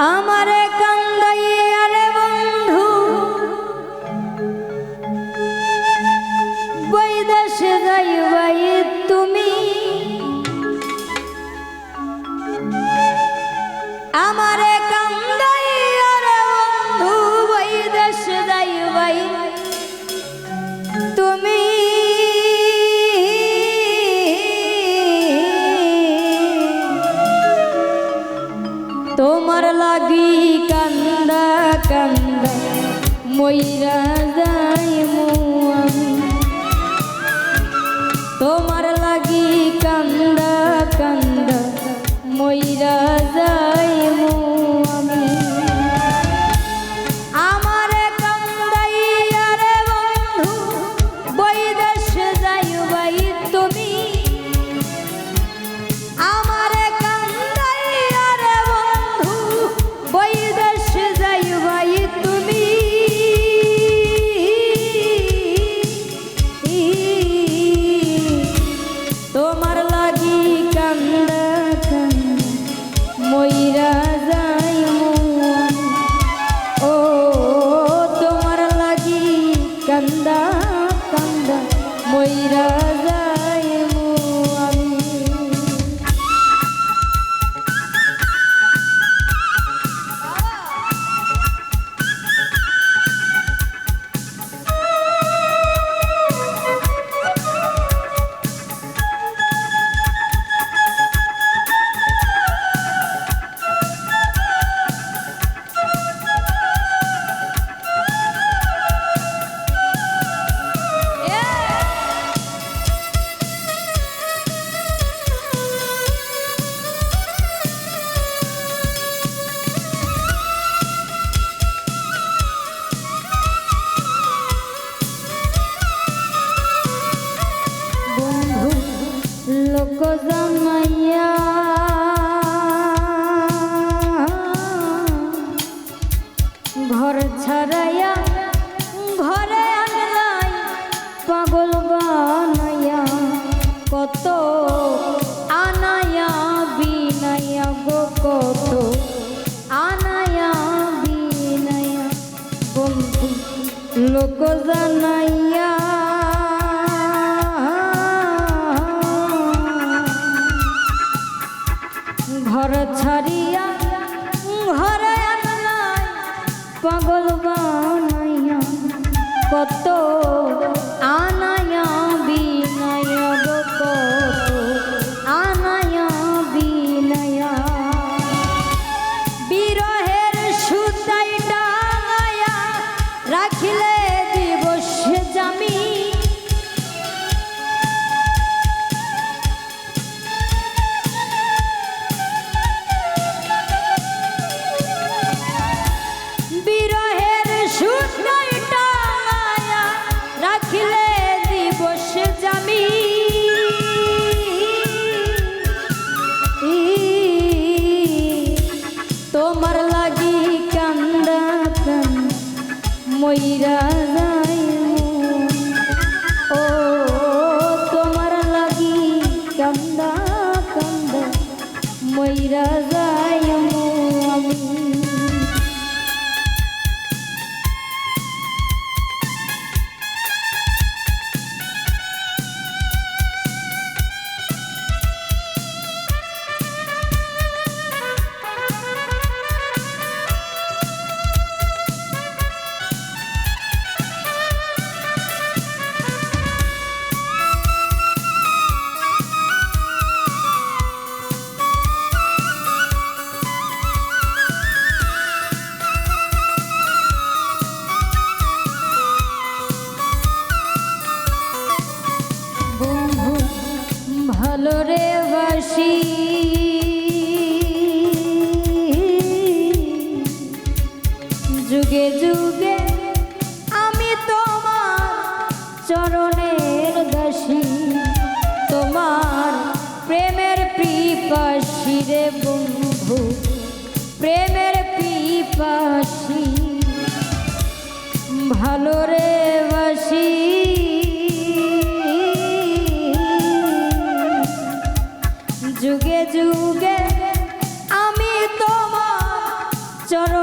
I'm ময়রা যাই মো আমি। তোমার cause i'm সত্য মইরা ভালো রে বাসি। যুগে যুগে আমি তোমার চরণের দাসী, তোমার প্রেমের পিপাসি রে বন্ধু, প্রেমের পিপাসি। ভালোরে বাসী। Yo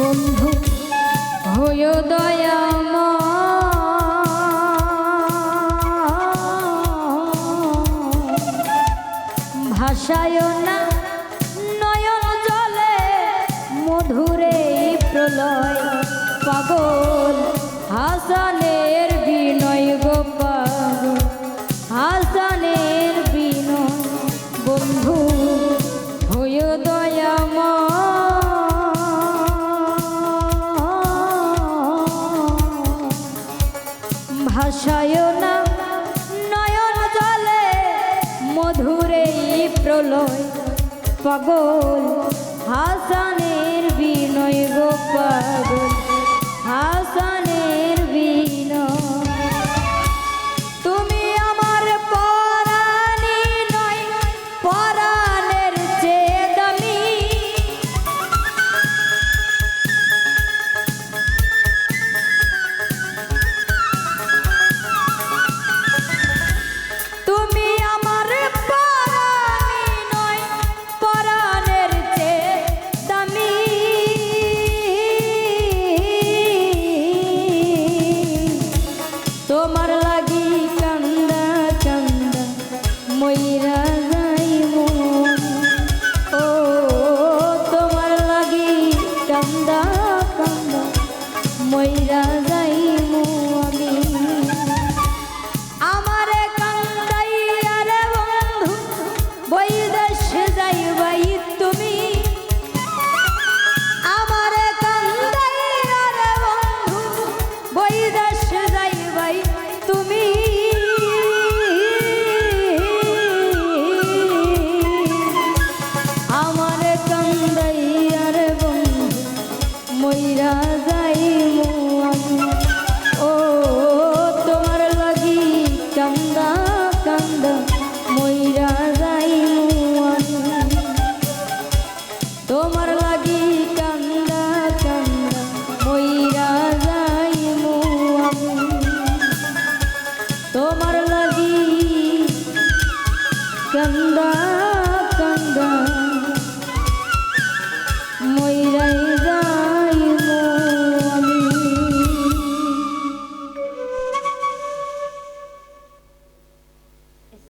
বন্ধু হয় দয়াম ভাষায় না নয়ন জলে মধুরে প্রলয় পাগল হাসানে। ভাষায় না। নয়ন জলে মধুরে প্রলয়। পাগল হাসানের বিনয় গো